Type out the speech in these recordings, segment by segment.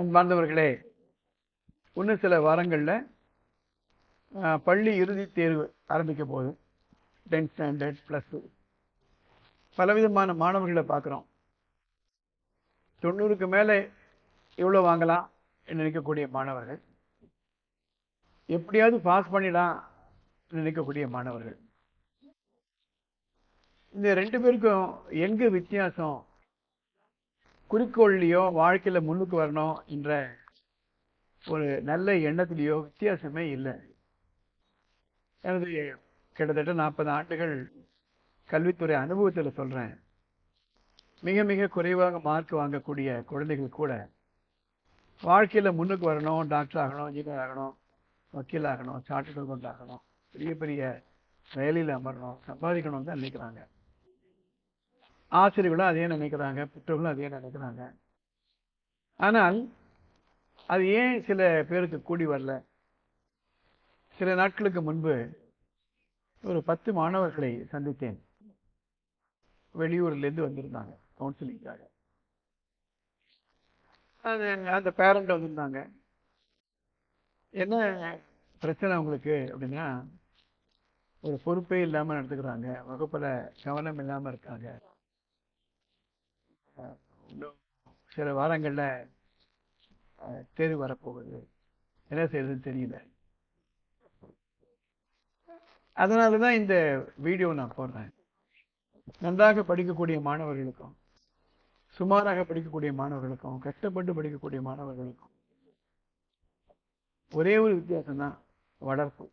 அன்பார்ந்தவர்களே இன்னும் சில வாரங்களில் பள்ளி இறுதித் தேர்வு ஆரம்பிக்க போகுது. டென்த் ஸ்டாண்டர்ட் ப்ளஸ் பலவிதமான மாணவர்களை பார்க்குறோம். தொண்ணூறுக்கு மேலே எவ்வளோ வாங்கலாம் நினைக்கக்கூடிய மாணவர்கள். எப்படியாவது பாஸ் பண்ணிடலாம் நினைக்கக்கூடிய மாணவர்கள். இந்த ரெண்டு பேருக்கும் எங்கே வித்தியாசம் குறிக்கோள்லையோ வாழ்க்கையில் முன்னுக்கு வரணும் என்ற ஒரு நல்ல எண்ணத்திலேயோ வித்தியாசமே இல்லை. எனது கிட்டத்தட்ட நாற்பது ஆண்டுகள் கல்வித்துறை அனுபவத்தில் சொல்கிறேன் மிக மிக குறைவாக மார்க் வாங்கக்கூடிய குழந்தைகள் கூட வாழ்க்கையில் முன்னுக்கு வரணும் டாக்டர் ஆகணும் இன்ஜினியர் ஆகணும் வக்கீல் ஆகணும் சார்ட்டர்ட் அக்கௌண்ட் ஆகணும் பெரிய பெரிய வேலையில் அமரணும் சம்பாதிக்கணும் தான் நினைக்கிறாங்க. ஆசிரியர்களும் அதே நினைக்கிறாங்க பெற்றோர்களும் அதே நினைக்கிறாங்க. ஆனால் அது ஏன் சில பேருக்கு கூடி வரல? சில நாட்களுக்கு முன்பு ஒரு பத்து மாணவர்களை சந்தித்தேன். வெளியூர்லேருந்து வந்திருந்தாங்க கவுன்சிலிங்காக அது அந்த பேரண்ட் வந்திருந்தாங்க. என்ன பிரச்சனை உங்களுக்கு அப்படின்னா ஒரு பொறுப்பே இல்லாமல் நடத்துக்கிறாங்க வகுப்பில் கவனம் இல்லாமல் இருக்காங்க. இன்னும் சில வாரங்களில் தேர்வு வரப்போகுது. என்ன செய்யறதுன்னு தெரியல. அதனால தான் இந்த வீடியோ நான் போடுறேன். நன்றாக படிக்கக்கூடிய மாணவர்களுக்கும் சுமாராக படிக்கக்கூடிய மாணவர்களுக்கும் கஷ்டப்பட்டு படிக்கக்கூடிய மாணவர்களுக்கும் ஒரே ஒரு வித்தியாசம் தான் வளர்ப்பு.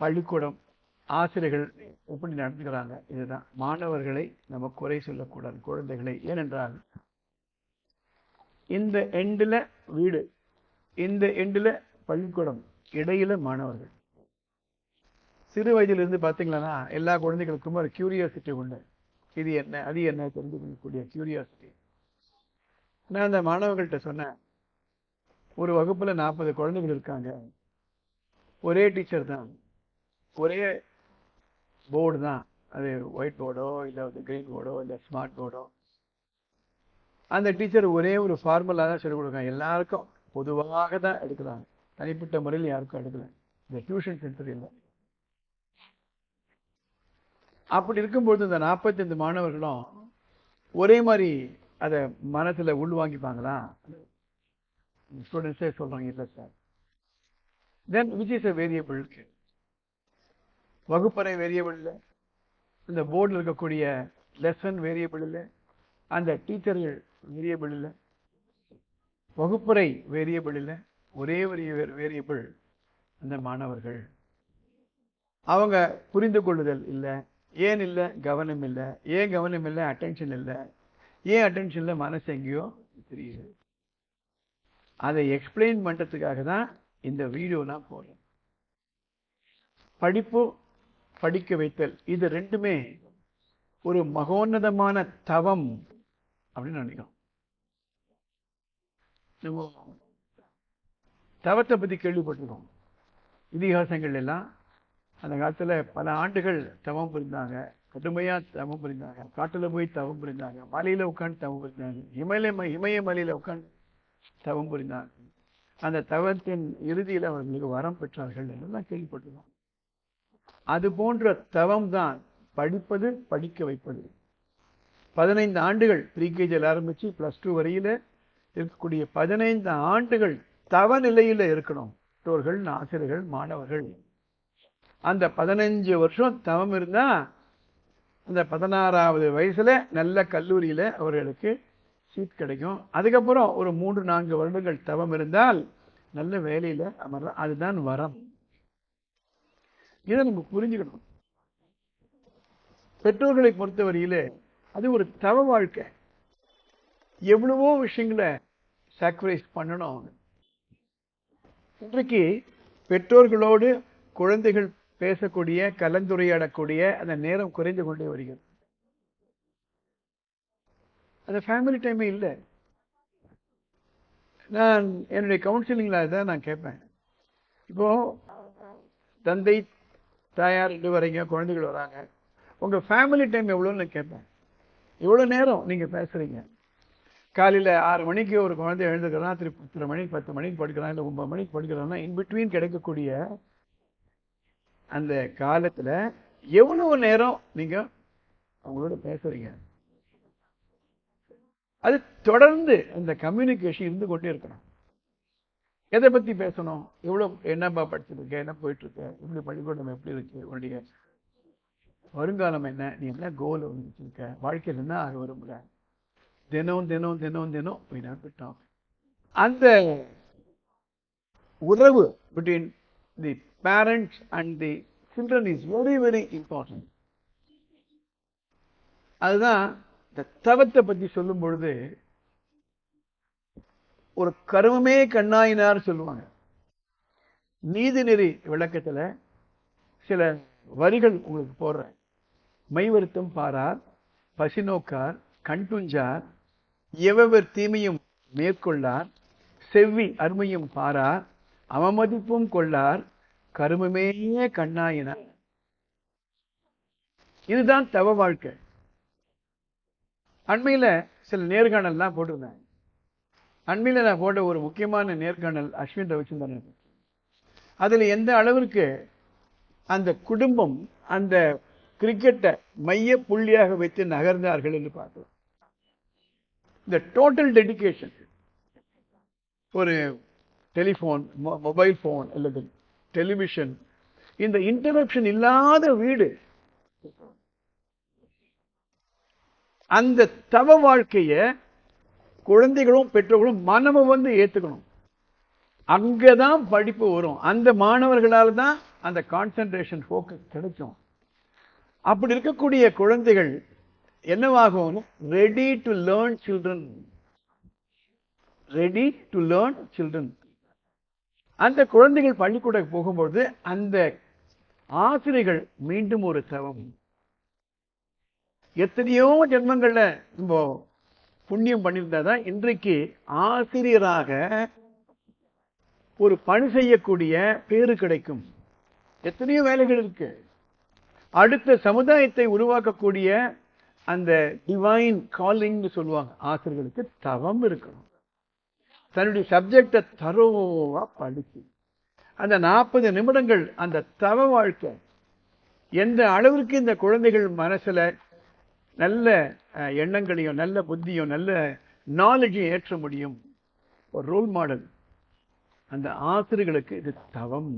பள்ளிக்கூடம் ஆசிரியர்கள் எப்படி நடந்துக்கிறாங்க இதுதான். மாணவர்களை நம்ம குறை சொல்லக்கூடாது குழந்தைகளை. ஏனென்றால் இந்த எண்டில் வீடு இந்த எண்டில் பள்ளிக்கூடம் இடையில மாணவர்கள். சிறு வயதிலிருந்து பார்த்தீங்களன்னா எல்லா குழந்தைகளுக்கும் ஒரு கியூரியாசிட்டி உண்டு. இது என்ன அது என்ன தெரிந்து கொள்ளக்கூடிய கியூரியாசிட்டி நான் அந்த மாணவர்கள்ட்ட சொன்னேன் ஒரு வகுப்பில் நாற்பது குழந்தைகள் இருக்காங்க. ஒரே டீச்சர் தான். ஒரே போர்டு தான். அது ஒயிட் போர்டோ இல்லை வந்து க்ரீன் போர்டோ இல்லை ஸ்மார்ட் போர்டோ. அந்த டீச்சர் ஒரே ஒரு ஃபார்முலா தான் சொல்லிக் கொடுக்காங்க எல்லாருக்கும் பொதுவாக தான் எடுக்கிறாங்க. தனிப்பட்ட முறையில் யாருக்கும் எடுக்கல. இந்த டியூஷன் சென்டர் இல்லை. அப்படி இருக்கும்பொழுது இந்த நாற்பத்தைந்து மாணவர்களும் ஒரே மாதிரி அதை மனசில் உள்வாங்கிப்பாங்களா? ஸ்டூடெண்ட்ஸே சொல்கிறாங்க இல்லை sir. Then which is a variable வகுப்பறை வேரியபிள் இல்லை இந்த போர்டில் இருக்கக்கூடிய லெசன் வேரியபிள் இல்லை அந்த டீச்சர்கள் வேரியபிள் இல்லை வகுப்பறை வேரியபிள் இல்லை ஒரே ஒரு வேரியபிள் அந்த மாணவர்கள். அவங்க புரிந்து கொள்ளுதல் இல்லை ஏன் இல்லை கவனம் இல்லை ஏன் கவனம் இல்லை அட்டென்ஷன் இல்லை ஏன் அட்டென்ஷனில் மனசு எங்கேயோ தெரியுது. அதை எக்ஸ்பிளைன் பண்ணுறதுக்காக தான் இந்த வீடியோ நான் போடுறேன். படிப்பு படிக்க வைத்தல். இது ரெண்டுமே ஒரு மகோன்னதமான தவம் அப்படின்னு நினைக்கிறோம். நம்ம தவத்தை பற்றி கேள்விப்பட்டிருக்கோம். இதிகாசங்கள் எல்லாம் அந்த காலத்தில் பல ஆண்டுகள் தவம் புரிந்தாங்க. கடுமையாக தவம் புரிந்தாங்க. காட்டில் போய் தவம் புரிந்தாங்க. மலையில் உட்காந்து தவம் புரிந்தாங்க. இமய இமய மலையில் உட்காந்து தவம் புரிந்தாங்க. அந்த தவத்தின் இறுதியில் அவர்களுக்கு வரம் பெற்றார்கள் என்றெல்லாம் கேள்விப்பட்டிருக்கோம். அது போன்ற தவம் தான் படிப்பது படிக்க வைப்பது. பதினைந்து ஆண்டுகள் ப்ரீகேஜியில் ஆரம்பித்து ப்ளஸ் டூ வரையில் இருக்கக்கூடிய பதினைந்து ஆண்டுகள் தவ நிலையில் இருக்கணும். பெற்றோர்கள் ஆசிரியர்கள் மாணவர்கள். அந்த பதினஞ்சு வருஷம் தவம் இருந்தால் அந்த பதினாறாவது வயசில் நல்ல கல்லூரியில் அவர்களுக்கு சீட் கிடைக்கும். அதுக்கப்புறம் ஒரு மூன்று நான்கு வருடங்கள் தவம் இருந்தால் நல்ல வேலையில் அமர்றோம் அதுதான் வரம். இதை நம்ம புரிஞ்சுக்கணும். பெற்றோர்களை பொறுத்தவரையில் அது ஒரு தவ வாழ்க்கை. எவ்வளவோ விஷயங்களை சாக்ரிஃபைஸ் பண்ணணும் இன்றைக்கு பெற்றோர்களோடு குழந்தைகள் பேசக்கூடிய கலந்துரையாடக்கூடிய அந்த நேரம் குறைந்து கொண்டே வருகிறது. அந்த ஃபேமிலி டைமே இல்லை. நான் என்னுடைய கவுன்சிலிங்கில் தான் நான் கேட்பேன். இப்போ தந்தை தாயார் ரெண்டு வரீங்க குழந்தைகள் வராங்க. உங்கள் ஃபேமிலி டைம் எவ்வளோன்னு கேட்பேன். எவ்வளோ நேரம் நீங்கள் பேசுகிறீங்க காலையில் ஆறு மணிக்கு ஒரு குழந்தை எழுந்துக்கிறான் திரு பத்தரை மணிக்கு பத்து மணிக்கு படுக்கிறான் இல்லை ஒம்பது மணிக்கு படுக்கிறான்னா இன்பிட்வீன் கிடைக்கக்கூடிய அந்த காலத்தில் எவ்வளவு நேரம் நீங்கள் அவங்களோட பேசுகிறீங்க அது தொடர்ந்து அந்த கம்யூனிகேஷன் இருந்து கொண்டே இருக்கணும். எதை பற்றி பேசணும்? இவ்வளோ என்னப்பா படிச்சிருக்க? என்ன போயிட்டுருக்க? இப்படி பள்ளிக்கூடம் எப்படி இருக்கு? உன்னுடைய வருங்காலம் என்ன? நீ என்ன கோல் வச்சிருக்க? வாழ்க்கையில் என்ன ஆக விரும்புகிற தினம் தினம் தினம் தினம் போய் நடந்துட்டோம் அந்த உறவு between the parents and the children is very very important அதுதான் இந்த தவத்தை பற்றி சொல்லும் பொழுது ஒரு கருமமே கண்ணாயினார் சொல்லுவாங்க. நீதிநெறி விளக்கத்துல சில வரிகள் உங்களுக்கு போடுறேன். மை வருத்தம் பாரார் பசிநோக்கார் கண் துஞ்சார் எவவர் தீமையும் மேற்கொள்ளார் செவ்வி அருமையும் பாரார் அவமதிப்பும் கொள்ளார் கருமமே கண்ணாயினார். இதுதான் தவ வாழ்க்கை. அண்மையில சில நேர்காணல்லாம் போட்டிருந்தாங்க. அண்மையில் நான் போட்ட ஒரு முக்கியமான நேர்காணல் அஸ்வின் ரவிச்சந்திரன் அதுல எந்த அளவிற்கு அந்த குடும்பம் அந்த கிரிக்கெட்டை மைய புள்ளியாக வைத்து நகர்ந்தார்கள் என்று பார்த்தோம் இந்த டோட்டல் டெடிகேஷன் ஒரு டெலிஃபோன் மொபைல் ஃபோன் அல்லது டெலிவிஷன் இந்த இன்டரப்ஷன் இல்லாத வீடு. அந்த தவ வாழ்க்கையை குழந்தைகளும் பெற்றோர்களும் மனமும் வந்து ஏற்றுக்கணும் அங்கே தான் படிப்பு வரும். அந்த மாணவர்களால் தான் அந்த கான்சென்ட்ரேஷன் ஃபோக்கஸ் கிடைக்கும். அப்படி இருக்கக்கூடிய குழந்தைகள் என்னவாகும்? Ready to learn children ready to learn children அந்த குழந்தைகள் பள்ளிக்கூட போகும்போது அந்த ஆசிரியர்கள் மீண்டும் ஒரு தவம். எத்தனையோ ஜென்மங்களில் நம்ம புண்ணியம் பண்ணியிருந்தாதான் இன்றைக்கு ஆசிரியராக ஒரு பணி செய்யக்கூடிய பேரு கிடைக்கும். எத்தனையோ வேலைகள் இருக்கு. அடுத்த சமுதாயத்தை உருவாக்கக்கூடிய அந்த டிவைன் காலிங்னு சொல்லுவாங்க. ஆசிரியர்களுக்கு தவம் இருக்கணும். தன்னுடைய சப்ஜெக்டை தரோவா படிச்சு அந்த நாற்பது நிமிடங்கள் அந்த தவ வாழ்க்கை எந்த அளவிற்கு இந்த குழந்தைகள் மனசுல நல்ல எண்ணங்களையும் நல்ல புத்தியும் நல்ல நாலேஜையும் ஏற்ற முடியும். ஒரு ரோல் மாடல் அந்த ஆசிரியர்களுக்கு இது தவம்.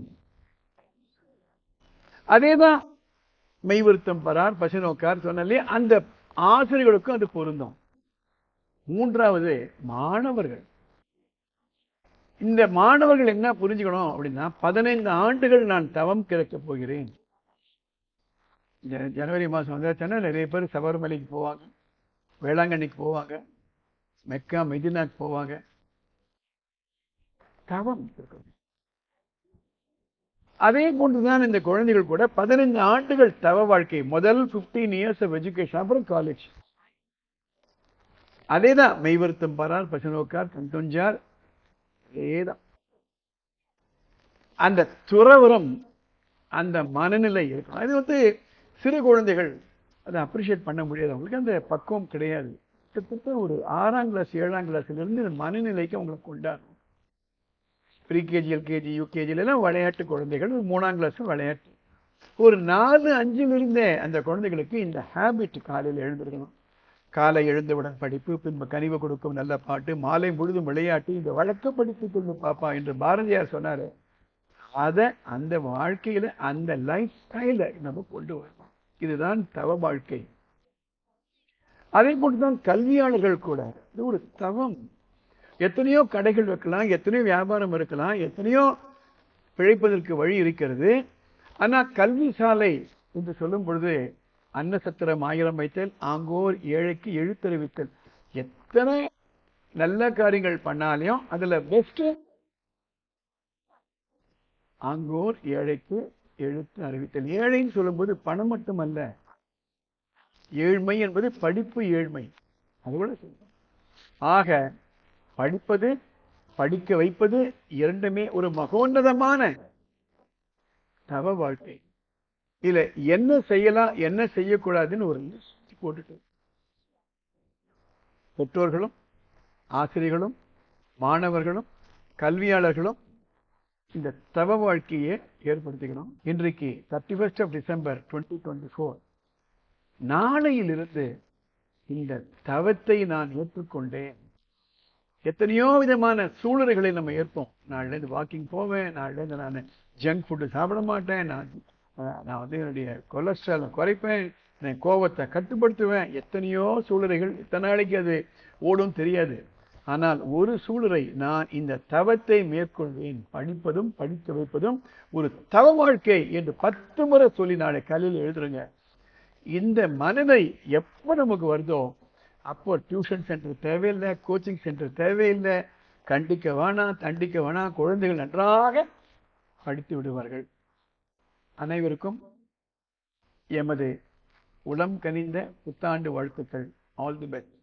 அதேதான் மெய்வருத்தம் பரார் பசிநோக்கார் சொன்னாலே அந்த ஆசிரியர்களுக்கும் அது பொருந்தும். மூன்றாவது மாணவர்கள். இந்த மாணவர்கள் என்ன புரிஞ்சுக்கணும் அப்படின்னா பதினைந்து ஆண்டுகள் நான் தவம் கிடைக்கப் போகிறேன். ஜனவரி மாதம் வந்தாச்சுன்னா நிறைய பேர் சபரிமலைக்கு போவாங்க. வேளாங்கண்ணிக்கு போவாங்க. மெக்கா மெதினாக்கு போவாங்க. தவம் இருக்கணும் அதே போன்றுதான் இந்த குழந்தைகள் கூட பதினைந்து ஆண்டுகள் தவ வாழ்க்கை. முதல் 15 இயர்ஸ் ஆஃப் எஜுகேஷன் அப்புறம் காலேஜ் அதேதான் மெய்வருத்தம் பாரார் பசுநோக்கார் கண் அதே அதேதான். அந்த துறவரம் அந்த மனநிலை இருக்கும். அது வந்து சிறு குழந்தைகள் அதை அப்ரிஷியேட் பண்ண முடியாது அவங்களுக்கு அந்த பக்குவம் கிடையாது. கிட்டத்தட்ட ஒரு ஆறாம் கிளாஸ் ஏழாம் கிளாஸ்லேருந்து இந்த மனநிலைக்கு அவங்களை கொண்டாடணும் ப்ரீகேஜி எல்கேஜி யூகேஜிலலாம் விளையாட்டு குழந்தைகள் ஒரு மூணாம் கிளாஸ் விளையாட்டு. ஒரு நாலு அஞ்சில் இருந்தே அந்த குழந்தைகளுக்கு இந்த ஹேபிட் காலையில் எழுந்திருக்கணும். காலை எழுந்தவுடன் படிப்பு பின்பு கனிவு கொடுக்கும் நல்ல பாட்டு மாலை முழுதும் விளையாட்டு இந்த வழக்கப்படுத்திக் கொண்டு பாப்பா என்று பாரதியார் சொன்னார். அதை அந்த வாழ்க்கையில் அந்த லைஃப் ஸ்டைலை நம்ம கொண்டு வரணும். இதுதான் தவ வாழ்க்கை. அதே போட்டுதான் கல்வியாளர்கள் கூட. இது ஒரு தவம். எத்தனையோ கடைகள் வைக்கலாம் எத்தனையோ வியாபாரம் இருக்கலாம் எத்தனையோ பிழைப்பதற்கு வழி இருக்கிறது. ஆனா கல்வி சாலை என்று சொல்லும் பொழுது அன்னசத்திரம் ஆயிரம் வைத்தல் ஆங்கோர் ஏழைக்கு எழுத்தறிவித்தல். எத்தனை நல்ல காரியங்கள் பண்ணாலையும் அதுல பெஸ்ட் ஆங்கோர் ஏழைக்கு எழுத்து அறிவித்தல். ஏழைன்னு சொல்லும்போது பணம் மட்டுமல்ல. ஏழ்மை என்பது படிப்பு ஏழ்மை. அது கூட ஆக படிப்பது படிக்க வைப்பது இரண்டுமே ஒரு மகோன்னதமான தவ வாழ்க்கை. இதில் என்ன செய்யலாம் என்ன செய்யக்கூடாதுன்னு ஒரு லிஸ்ட் போட்டுட்டு. பெற்றோர்களும் ஆசிரியர்களும் மாணவர்களும் கல்வியாளர்களும் இந்த தவ வாழ்க்கையை ஏற்படுத்திக்கணும். இன்றைக்கு thirty first of December twenty twenty four நாளையிலிருந்து இந்த தவத்தை நான் ஏற்றுக்கொண்டேன். எத்தனையோ விதமான சூழ்நிலைகளை நம்ம ஏற்போம். நாளிலேருந்து வாக்கிங் போவேன் நாளிலேருந்து நான் ஜங்க் ஃபுட்டு சாப்பிட மாட்டேன். நான் நான் வந்து என்னுடைய கொலஸ்ட்ராலை குறைப்பேன். என் கோபத்தை கட்டுப்படுத்துவேன். எத்தனையோ சூழ்நிலைகள் எத்தனை நாளைக்கு அது ஓடும் தெரியாது. ஆனால் ஒரு சூழலை நான் இந்த தவத்தை மேற்கொள்வேன். படிப்பதும் படிக்க வைப்பதும் ஒரு தவ வாழ்க்கை என்று பத்து முறை சொல்லி நாளை கல்லில் எழுதுறேங்க. இந்த மனதை எப்போ நமக்கு வருதோ அப்போ டியூஷன் சென்டர் தேவையில்லை கோச்சிங் சென்டர் தேவையில்லை. கண்டிக்க வேணாம் தண்டிக்க வேணாம் குழந்தைகள் நன்றாக படித்து விடுவார்கள். அனைவருக்கும் எமது உளம் கனிந்த புத்தாண்டு வாழ்த்துக்கள். All the best